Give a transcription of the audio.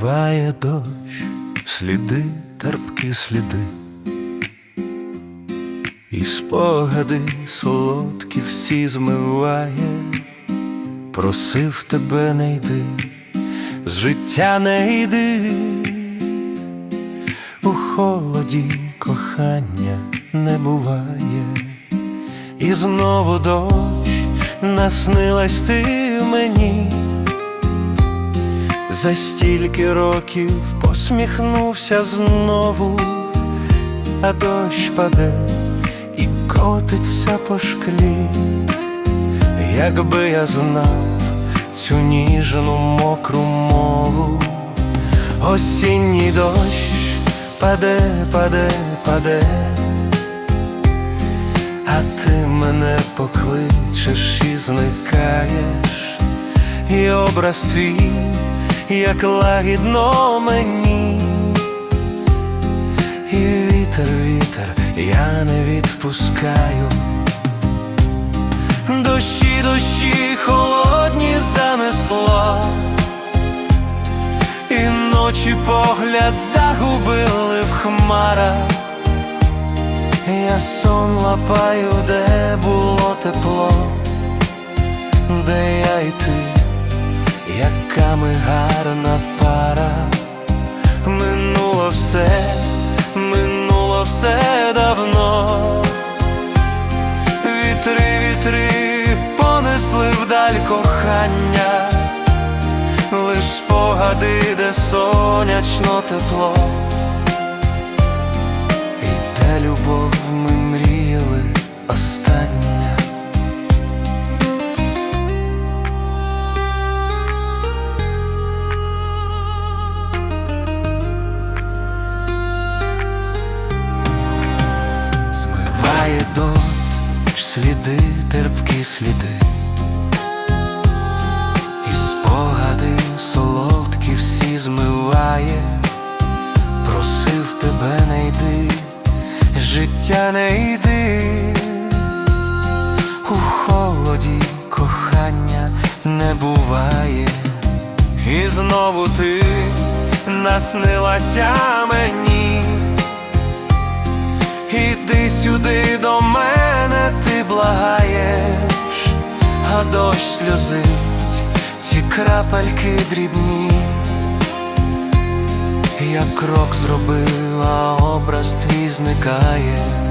Змиває дощ, сліди, терпкі сліди, і спогади солодкі всі змиває, просив тебе не йди, з життя не йди, у холоді кохання не буває, і знову дощ наснилась ти мені. За стільки років посміхнувся знову, а дощ паде і котиться по шклі, якби я знав цю ніжну мокру мову, осінній дощ паде, паде, паде, а ти мене покличеш і зникаєш, і образ твій як лагідно мені, і вітер, вітер, я не відпускаю. Дощі, дощі холодні занесло, і ночі погляд загубили в хмарах. Я сон лапаю, де було тепло, де я й ти яка гарна пара, минуло все, минуло все давно, вітри, вітри понесли вдаль кохання, лиш спогади, де сонячно тепло, дощ сліди, терпкі сліди, і спогади солодкі всі змиває, просив тебе не йди, життя не йди, у холоді кохання не буває, і знову ти наснилася мені. Іди сюди до мене, ти благаєш, а дощ сльозить, ці крапельки дрібні. Я крок зробив, а образ твій зникає.